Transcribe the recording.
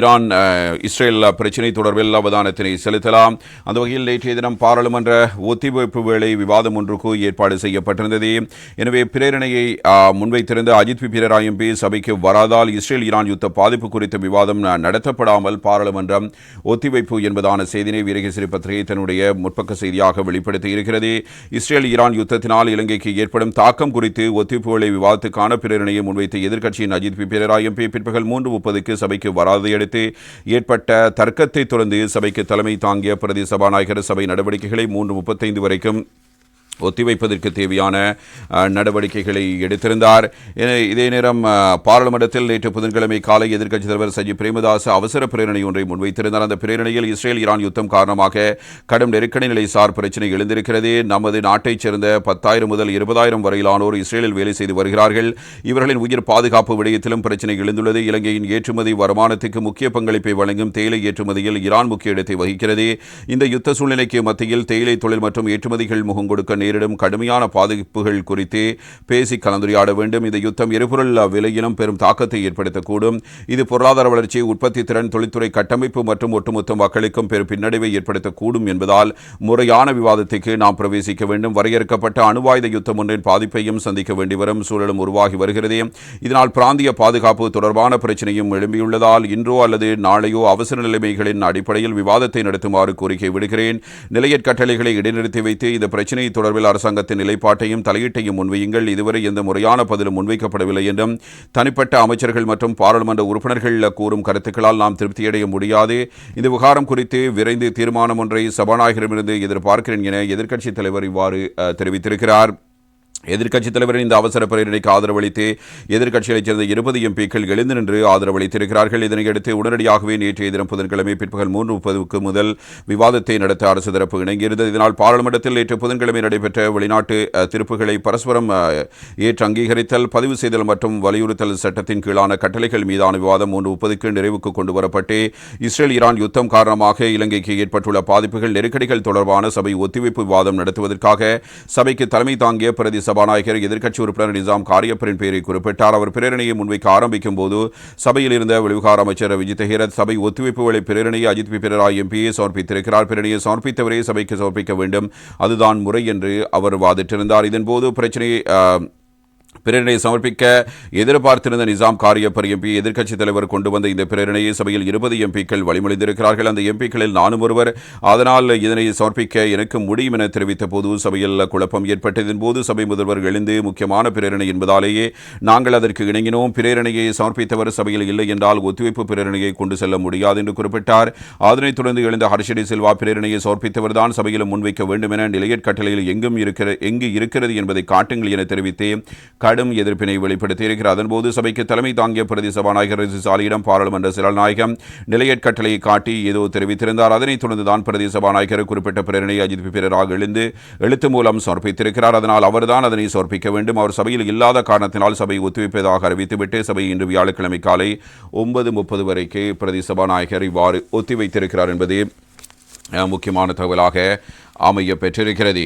Iran Israel பிரச்சினை தொடர்பில் அவதானத்தினை செலுத்தலாம். அந்த வகையில் நேற்றைய தினம் பாராளுமன்ற ஒத்திவைப்பு வேளை விவாதம் ஒன்றுக்கு ஏற்பாடு செய்யப்பட்டிருந்தது. எனவே பிரேரணையை முன்வைத்திருந்த அஜித் பி பிரராய் எம்பி சபைக்கு வராதால் இஸ்ரேல் ஈரான் யுத்த பாதிப்பு குறித்த விவாதம் நடத்தப்படாமல் பாராளுமன்றம் ஒத்திவைப்பு என்பதான செய்தினை வீரகேசரி பத்திரிகை தன்னுடைய முற்பக்க செய்தியாக வெளிப்படுத்தி இருக்கிறது. இஸ்ரேல் ஈரான் யுத்தத்தினால் இலங்கைக்கு ஏற்படும் தாக்கம் குறித்து ஒத்திவைப்பு வேளை விவாதத்துக்கான பிரேரணையை முன்வைத்த எதிர்க்கட்சியின் அஜித் பி பிரராய் எம்பி பிற்பகல் மூன்று முப்பதுக்கு சபைக்கு வராதை குறித்து ஏற்பட்ட தர்க்கத்தை தொடர்ந்து சபைக்கு தலைமை தாங்கிய பிரதி சபாநாயகர் சபை நடவடிக்கைகளை மூன்று முப்பத்தைந்து வரைக்கும் ஒத்திவைப்பதற்கு தேவையான நடவடிக்கைகளை எடுத்திருந்தார். இதே நேரம் பாராளுமன்றத்தில் நேற்று புதன்கிழமை காலை எதிர்க்கட்சித் தலைவர் சஜித் பிரேமதாஸ் அவசர பிரேரணை ஒன்றை முன்வைத்திருந்தார். அந்த பிரேரணையில் இஸ்ரேல் ஈரான் யுத்தம் காரணமாக கடும் நெருக்கடி நிலை சார் பிரச்சினை எழுந்திருக்கிறது. நமது நாட்டைச் சேர்ந்த பத்தாயிரம் முதல் இருபதாயிரம் வரையிலானோர் இஸ்ரேலில் வேலை செய்து வருகிறார்கள். இவர்களின் உயிர் பாதுகாப்பு விடயத்திலும் பிரச்சினை எழுந்துள்ளது. இலங்கையின் ஏற்றுமதி வருமானத்துக்கு முக்கிய பங்களிப்பை வழங்கும் தேயிலை ஏற்றுமதியில் ஈரான் முக்கிய இடத்தை வகிக்கிறது. இந்த யுத்த சூழ்நிலைக்கு மத்தியில் தேயிலை தொழில் மற்றும் ஏற்றுமதிகள் முகம் கொடுக்க நேரிடும் கடுமையான பாதிப்புகள் குறித்து பேசி கலந்துரையாட வேண்டும். இந்த யுத்தம் எரிபொருள் விலையிலும் பெரும் தாக்கத்தை ஏற்படுத்தக்கூடும். இது பொருளாதார வளர்ச்சி உற்பத்தி திறன் தொழில்துறை கட்டமைப்பு மற்றும் ஒட்டுமொத்த மக்களுக்கும் பெரும் பின்னடைவை ஏற்படுத்தக்கூடும் என்பதால் முறையான விவாதத்துக்கு நாம் பிரவேசிக்க வேண்டும். வரையறுக்கப்பட்ட அணுவாயுத யுத்தம் ஒன்றின் பாதிப்பையும் சந்திக்க வேண்டி வரும் சூழலும் உருவாகி வருகிறது. இதனால் பிராந்திய பாதுகாப்பு தொடர்பான பிரச்சனையும் எழும்பியுள்ளதால் இன்றோ அல்லது நாளையோ அவசர நிலைமைகளின் அடிப்படையில் விவாதத்தை நடத்துமாறு கோரிக்கை விடுகிறேன் நிலையற் கட்டளைகளை இடைநிறுத்தி வைத்து இந்த பிரச்சினை தொடர்பில் அரசாங்கத்தின் நிலைப்பாட்டையும் தலையீட்டையும் முன்வையுங்கள். இதுவரை எந்த முறையான பதிலும் முன்வைக்கப்படவில்லை என்றும் தனிப்பட்ட அமைச்சர்கள் மற்றும் பாராளுமன்ற உறுப்பினர்கள் கூறும் கருத்துக்களால் நாம் திருப்தியடைய முடியாது. இந்த விவகாரம் குறித்து விரைந்து தீர்மானம் ஒன்றை சபாநாயகரிடமிருந்து எதிர்பார்க்கிறேன் என எதிர்க்கட்சித் தலைவர் இவ்வாறு தெரிவித்திருக்கிறார். எதிர்க்கட்சித் தலைவரின் இந்த அவசர பிரேரணைக்கு ஆதரவளித்து எதிர்க்கட்சிகளைச் சேர்ந்த இருபது எம்பிக்கள் எழுந்து நின்று ஆதரவளித்திருக்கிறார்கள். இதனையடுத்து உடனடியாகவே நேற்றைய தினம் புதன்கிழமை பிற்பகல் மூன்று முப்பதுக்கு முதல் விவாதத்தை நடத்த அரசு தரப்பு இணங்கியிருந்தது. இதனால் பாராளுமன்றத்தில் நேற்று புதன்கிழமை நடைபெற்ற வெளிநாட்டு திருப்புகளை பரஸ்பரம் ஏற்று அங்கீகரித்தல் பதிவு செய்தல் மற்றும் வலியுறுத்தல் சட்டத்தின் கீழான கட்டளைகள் மீதான விவாதம் மூன்று முப்பதுக்கு நிறைவுக்கு கொண்டு வரப்பட்டு இஸ்ரேல் ஈரான் யுத்தம் காரணமாக இலங்கைக்கு ஏற்பட்டுள்ள பாதிப்புகள் நெருக்கடிகள் தொடர்பான சபை ஒத்திவைப்பு விவாதம் நடத்துவதற்காக சபைக்கு தலைமை தாங்கிய பிரதி சபாநாயகர் எதிர்க்கட்சி உறுப்பினர் நிசாம் காரியப்பரின் பெயரை குறிப்பிட்டார். அவர் பிரேரணையை முன்வைக்க ஆரம்பிக்கும் போது சபையில் இருந்த வெளிவிகார அமைச்சர் விஜித் ஹேரத் சபை ஒத்துழைப்புகளை பிரேரணையை அஜித் பி பிரராய் எம்பியை சமர்ப்பித்திருக்கிறார். பிரேரணையை சமர்ப்பித்தவரே சபைக்கு சமர்ப்பிக்க வேண்டும். அதுதான் முறை என்று அவர் வாதிட்டிருந்தார். இதன்போது பிரச்சனையை பிரேரணையை சமர்ப்பிக்க எதிர்பார்த்திருந்த நிசாம் காரியப்பர் எம்பி எதிர்க்கட்சித் தலைவர் கொண்டு வந்த இந்த பிரேரணையை சபையில் இருபது எம்பிக்கள் வழிமொழிந்திருக்கிறார்கள். அந்த எம்பிக்களில் நானும் ஒருவர். அதனால் இதனை சமர்ப்பிக்க எனக்கு முடியும் என தெரிவித்த போது சபையில் குழப்பம் ஏற்பட்டதின் போது சபை முதல்வர் எழுந்து முக்கியமான பிரேரணை என்பதாலேயே நாங்கள் அதற்கு இணங்கினோம். பிரேரணையை சமர்ப்பித்தவர் சபையில் இல்லை என்றால் ஒத்திவைப்பு பிரேரணையை கொண்டு செல்ல முடியாது என்று குறிப்பிட்டார். அதனைத் தொடர்ந்து எழுந்த ஹர்ஷடி சில்வா பிரேரணையை சமர்ப்பித்தவர் தான் சபையில் முன்வைக்க வேண்டும் என நிலையற் கட்டளையில் எங்கும் இருக்கிற எங்கு இருக்கிறது என்பதை காட்டுங்கள் என தெரிவித்து கடும் எதிர்ப்பினை வெளிப்படுத்தியிருக்கிறார். அதன்போது சபைக்கு தலைமை தாங்கிய பிரதி சபாநாயகர் சாலியிடம் பாராளுமன்ற செயலாளர் நாயகம் நிலையற் கட்டளையை காட்டி ஏதோ தெரிவித்திருந்தார். அதனைத் தொடர்ந்துதான் பிரதி சபாநாயகர் குறிப்பிட்ட பிரேரணை அஜித் பிறராக எழுந்து எழுத்து மூலம் சமர்ப்பித்திருக்கிறார். அதனால் அவர்தான் அதனை சமர்ப்பிக்க வேண்டும். அவர் சபையில் இல்லாத காரணத்தினால் சபை ஒத்திவைப்பதாக அறிவித்துவிட்டு சபை இன்று வியாழக்கிழமை காலை ஒன்பது முப்பது வரைக்கு பிரதி சபாநாயகர் இவ்வாறு ஒத்திவைத்திருக்கிறார் என்பது முக்கியமான தகவலாக அமைய பெற்றிருக்கிறது.